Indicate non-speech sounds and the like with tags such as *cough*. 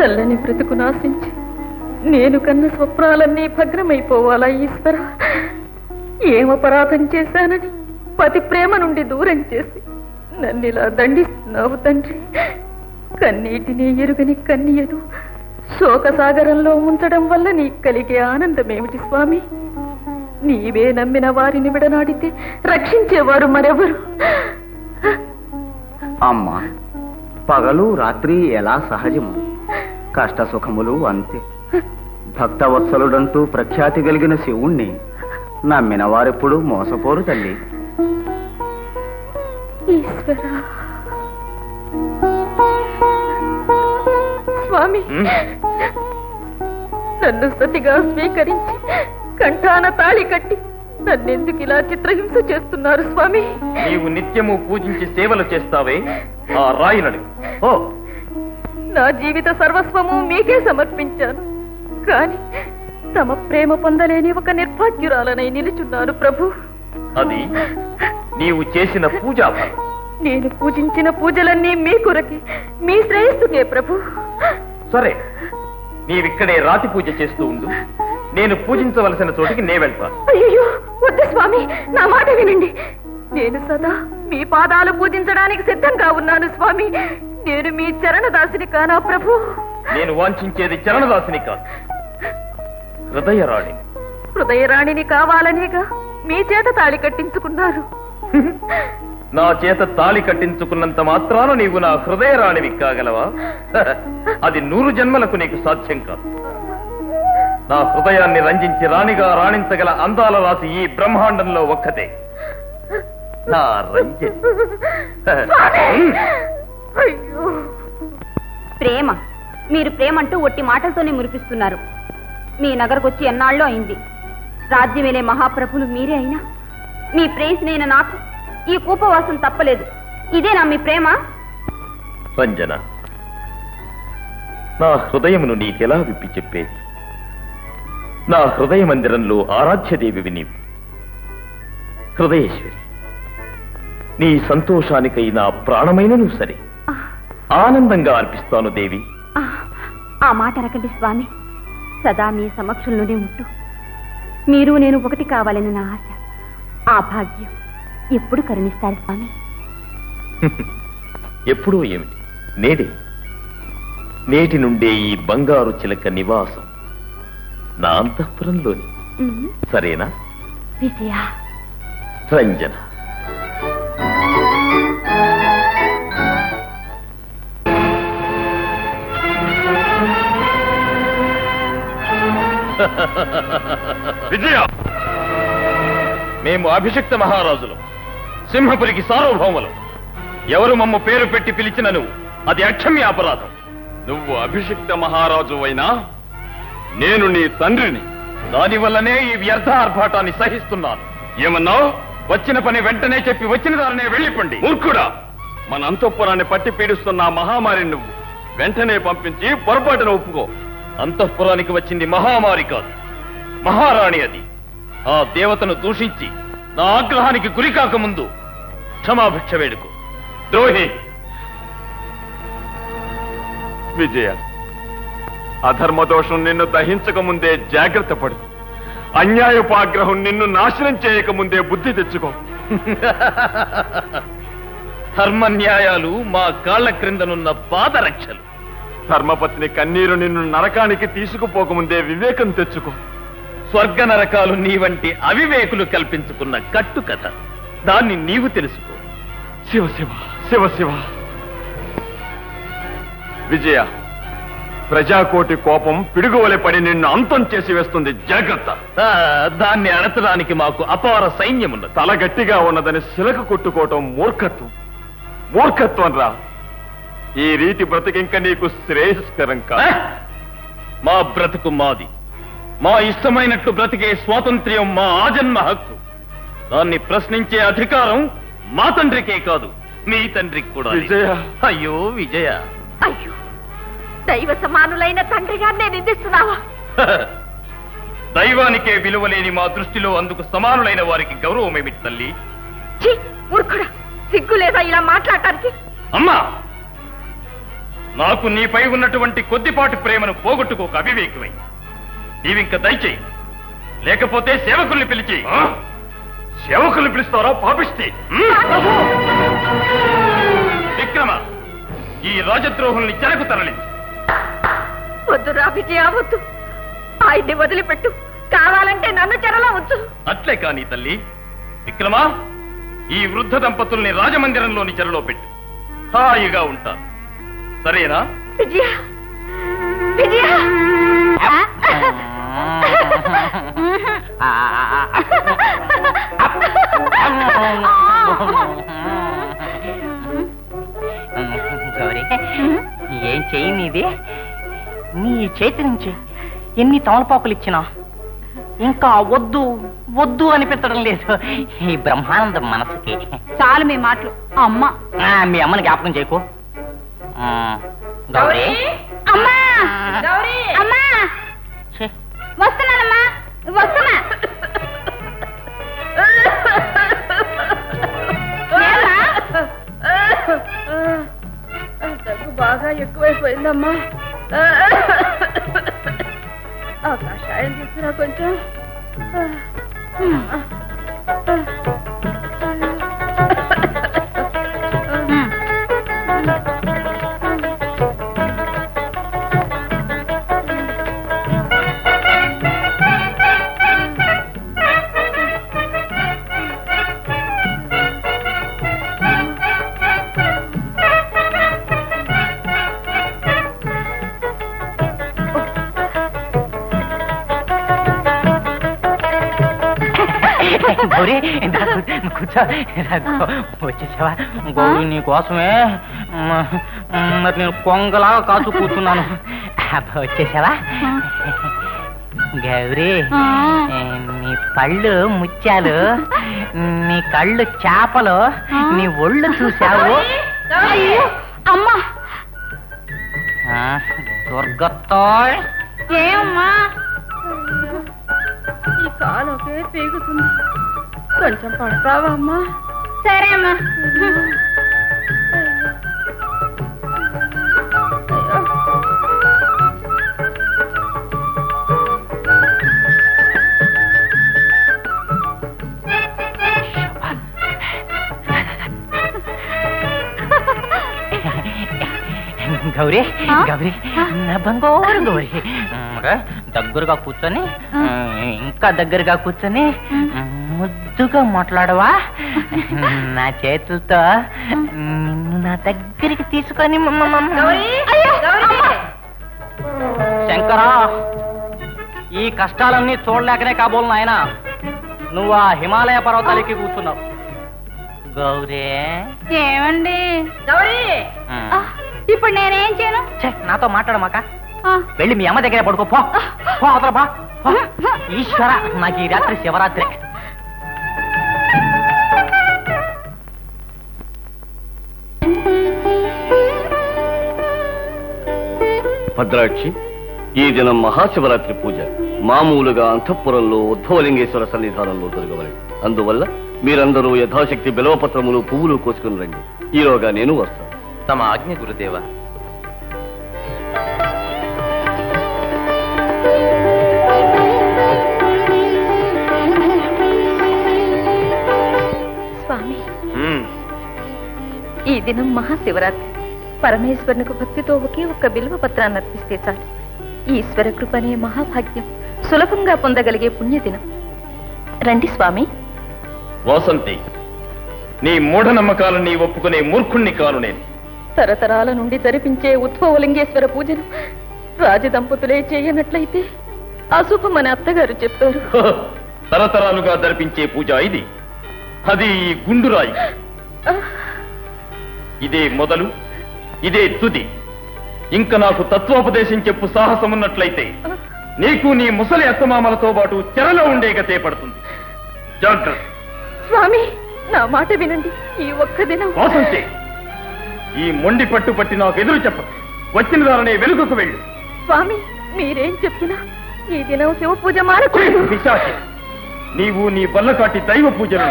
చల్లని బ్రతుకు నాశించి నేను కన్న స్వప్నాలన్నీ భగ్నమైపోవాలా ఈశ్వర? ఏం అపరాధం చేశానని పతి ప్రేమ నుండి దూరం చేసి నన్నిలా దండిస్తున్నావు తండ్రి. కన్నీటిని ఎరుగని కన్నీయను శోకసాగరంలో ఉంచడం వల్ల నీకు కలిగే ఆనందమేమిటి స్వామి? నీవే నమ్మిన వారిని విడనాడితే రక్షించేవారు మరెవరు? అమ్మా పగలు రాత్రి ఎలా సహజము? కష్ట సుఖములు అంతే. భక్తవత్సలుడంటూ ప్రఖ్యాతి కలిగిన శివుణ్ణి నమ్మిన వారెప్పుడు మోసపోరు తల్లి. స్వామి నన్ను సతిగా స్వీకరించి కంఠాన తాళి కట్టి నన్నెందుకు ఇలా చిత్రహింస చేస్తున్నారు స్వామి? నీవు నిత్యము పూజించి సేవలు చేస్తావే ఆ రాయినడు ఓ నా జీవిత సర్వస్వము మీకే సమర్పించాను. కాని తమ ప్రేమ పొందలేని ఒక నిర్భాగ్యురాలనై నిలుచున్నాను ప్రభు. అది నీవు చేసిన పూజా నేను పూజించిన పూజలన్నీ మీ కొరకే మీ శ్రేయస్సుకే ప్రభు. సరే నీవిక్కడే రాతి పూజ చేస్తూ ఉండు. నేను పూజించవలసిన చోటికి నే వెళ్తాను అయ్యో వద్దు స్వామి నా మాట వినండి. నేను సదా మీ పాదాలు పూజించడానికి సిద్ధంగా ఉన్నాను స్వామి. నేను మీ చరణదాసిని కానా ప్రభు? నేను వాంఛించేది చరణదాసిని కాదు. హృదయరాణి. హృదయరాణిని కావాలనేగా మీ చేత తాళి కట్టించుకున్నారు నా చేత తాళి కట్టించుకున్నంత మాత్రాన నీవు నా హృదయరాణివి కాగలవా? అది నూరు జన్మలకు నీకు సాధ్యం కాదు. నా హృదయాన్ని రంజించి రాణిగా రాణించగల అందాల రాసి ఈ బ్రహ్మాండంలో ఒక్కతే. నా రంజన్. అయ్యో. ప్రేమ. మీరు ప్రేమంటూ ఒట్టి మాటలతోనే మురిపిస్తున్నారు. మీ నగరకొచ్చి ఎన్నాళ్ళు అయింది. రాజ్యమేలే మహాప్రభులు మీరే అయినా? మీ ప్రేయసినైన నాకు ఈ కూపవాసం తప్పలేదు. ఇదేనా మీ ప్రేమ? రంజన నా హృదయమును నీకెలా విప్పి చెప్పేది? నా హృదయ మందిరంలో ఆరాధ్యదేవివి నీవు. హృదయేశ్వరి నీ సంతోషానికై నా ప్రాణమైనను సరే. ఆనందంగా అర్పిస్తాను దేవి. ఆ, ఆ మాట అనకండి స్వామి. సదా మీ సమక్షంలోనే ఉంటూ. మీరు నేను ఒకటి కావాలని నా ఆశ. ఆ భాగ్యం ఎప్పుడు కరుణిస్తారు స్వామి? *laughs* ఎప్పుడూ ఏమిటి? నేడే. నేటి నుండే ఈ బంగారు చిలక నివాసం. నా అంతఃపురంలోని. సరేనా? విజయ. రంజన. విజయ మేము అభిషిక్త మహారాజులు సింహపురికి సార్వభౌములు. ఎవరు మమ్మ పేరు పెట్టి పిలిచినను అది అక్షమ్య అపరాధం. నువ్వు అభిషిక్త మహారాజు అయినా నేను నీ తండ్రిని. దానివల్లనే ఈ వ్యర్థ ఆర్భాటాన్ని సహిస్తున్నాను. ఏమన్నావు? వచ్చిన పని వెంటనే చెప్పి వచ్చిన దారినే వెళ్ళిపండి. మూర్ఖుడా మన అంతఃపురాన్ని పట్టి పీడిస్తున్న మహామారిని నువ్వు వెంటనే పంపించి పొరపాటున ఒప్పుకో. అంతఃపురానికి వచ్చింది మహామారి కాదు. మహారాణి అది. ఆ దేవతను దూషించి నా ఆగ్రహానికి గురి కాకముందు క్షమాభిక్ష వేడుకు. ద్రోహి! విజయ అధర్మ దోషం నిన్ను దహించక ముందే జాగ్రత్త పడు. అన్యాయపాగ్రహం నిన్ను నాశనం చేయక ముందే బుద్ధి తెచ్చుకో. *laughs* ధర్మ న్యాయాలు మా కాళ్ళ క్రిందనున్న పాదరక్షలు. ధర్మపత్ని కన్నీరు నిన్ను నరకానికి తీసుకుపోకముందే వివేకం తెచ్చుకో. స్వర్గ నరకాలు నీ వంటి అవివేకులు కల్పించుకున్న కట్టు కథ దాన్ని నీవు తెలుసుకో. శివ శివ శివ శివ. విజయ ప్రజాకోటి కోపం పిడుగువలె పడి నిన్ను అంతం చేసి వేస్తుంది జాగ్రత్త దాన్ని అణచడానికి మాకు అపార సైన్యమున్నది. తల గట్టిగా ఉన్నదని శిలక కొట్టుకోవటం మూర్ఖత్వం. మూర్ఖత్వం రా. ఈ రీతి బ్రతికింక నీకు శ్రేయస్కరం? కాదు. మా బ్రతుకు మాది. మా ఇష్టమైనట్లు బ్రతికే స్వాతంత్ర్యం మా ఆజన్మ హక్కు. దాన్ని ప్రశ్నించే అధికారం మా తండ్రికే కాదు మీ తండ్రికి కూడా విజయ. అయ్యో విజయ. అయ్యో దైవ సమానులైన తండ్రి గారిని నిందిస్తున్నావా? దైవానికే విలువలేని మా దృష్టిలో అందుకు సమానులైన వారికి గౌరవం ఏమిటి తల్లి? ఛీ, మూర్ఖుడా సిగ్గు లేదా ఇలా మాట్లాడటానికి? అమ్మా! నాకు నీపై ఉన్నటువంటి కొద్దిపాటి ప్రేమను పోగొట్టుకోక అవివేకమై నీవింక దయచేయి. లేకపోతే సేవకుల్ని పిలిచి సేవకుల్ని పిలుస్తారా పాపిస్తే విక్రమ ఈ రాజద్రోహుల్ని చెరకు తరలించు. వద్దురా విజయ వద్దు ఆయన్ని వదిలిపెట్టు. కావాలంటే నన్ను చెరలో ఉంచు. అట్లే కాని తల్లి. విక్రమా ఈ వృద్ధ దంపతుల్ని రాజమందిరంలోని చెరలో పెట్టు. హాయిగా ఉంటారు సరేనా? విజయ! విజయ! గౌరీ ఏం చెయ్యి నీది? నీ చేతి నుంచి ఎన్ని తమలపాకులు ఇచ్చినా ఇంకా వద్దు వద్దు అనిపించడం లేదు. ఈ బ్రహ్మానందం మనసుకి. చాలు మీ మాటలు. అమ్మ. మీ అమ్మని జ్ఞాపకం చేయకు. వస్తున్నానమ్మా. వస్తున్నా? దగ్గు బాగా ఎక్కువైపోయిందమ్మా. ఆ కషాయం తీసుకురా కొంచెం. గౌరీ ఇందా కూ- కూర్చో. ఇదిగో, వచ్చేసావా? గౌరీ నీ కోసమే మ- మరి నేను కొంగలాగా కాచు కూర్చున్నాను. అబ్బా, వచ్చేసావా? గౌరీ ఏ, నీ పళ్ళు ముత్యాలు నీ కళ్ళు చేపలు నీ ఒళ్ళు చూసావు అయ్యో! అమ్మా! ఆ, దుర్గతో ఏమమ్మా ఈ కాలకే పీగుతుంది. కొంచెం పడతావా అమ్మా? సరే అమ్మా. గౌరీ? గౌరీ నా బంగారు గౌరీ. దగ్గరగా కూర్చొని ఇంకా దగ్గరగా కూర్చొని ముద్దుగా మాట్లాడవా? *laughs* నా చేతులతో నిన్ను నా దగ్గరికి తీసుకొని. శంకరా ఈ కష్టాలన్నీ చూడలేకనే కాబోలు నాయన. నువ్వు ఆ హిమాలయ పర్వతాలకి కూర్చున్నావు. గౌరీ. ఏమండి? గౌరీ ఇప్పుడు నేనేం చేయను? ఛే, నాతో మాట్లాడమాక. ఆ, వెళ్ళి మీ అమ్మ దగ్గర పడుకో పో. పో అవతల పో, పో. ఈశ్వర నాకు ఈ రాత్రి శివరాత్రి. భద్రాక్షి ఈ దినం మహాశివరాత్రి పూజ. మామూలుగా అంతఃపురంలో ఉద్ధవలింగేశ్వర సన్నిధానంలో జరగవలెను అందువల్ల మీరందరూ యథాశక్తి బిలవపత్రములు పువ్వులు కోసుకుని రండి. ఈలోగా నేను వస్తాను తమ ఆజ్ఞ గురుదేవ. స్వామి ఈ దినం మహాశివరాత్రి. పరమేశ్వరునికి భక్తితో ఒకే ఒక్క బిల్వ పత్రాన్ని అర్పిస్తే చాలు. ఈశ్వర కృప అనే మహాభాగ్యం. సులభంగా పొందగలిగే పుణ్యదినం. రండి స్వామి. వాసంతి నీ మూఢనమ్మకాలని ఒప్పుకునే మూర్ఖుణ్ణి కాను నేను. తరతరాల నుండి జరిపించే ఉద్భవలింగేశ్వర పూజను రాజదంపతులే చేయనట్లయితే అశుభమని అత్తగారు చెప్పారు. తరతరాలుగా జరిపించే పూజ ఇది. అది గుండురాయి. ఇదే మొదలు ఇదే తుది. ఇంక నాకు తత్వోపదేశం చెప్పు సాహసం ఉన్నట్లయితే నీకు నీ ముసలి అత్తమామలతో పాటు చెరలో ఉండే గతే పడుతుంది. జాగ్రత్త. స్వామి నా మాట వినండి. ఈ ఒక్క దినం వాసంతి. ఈ మొండి పట్టు పట్టి నాకు ఎదురు చెప్ప. వచ్చిన దారనే వెలుగుకు వెళ్ళు. స్వామి మీరేం చెప్పినా ఈ దినం శివ పూజ మానకూడదు. పిశాచి నీవు నీ బల్లకాటి దైవ పూజలు.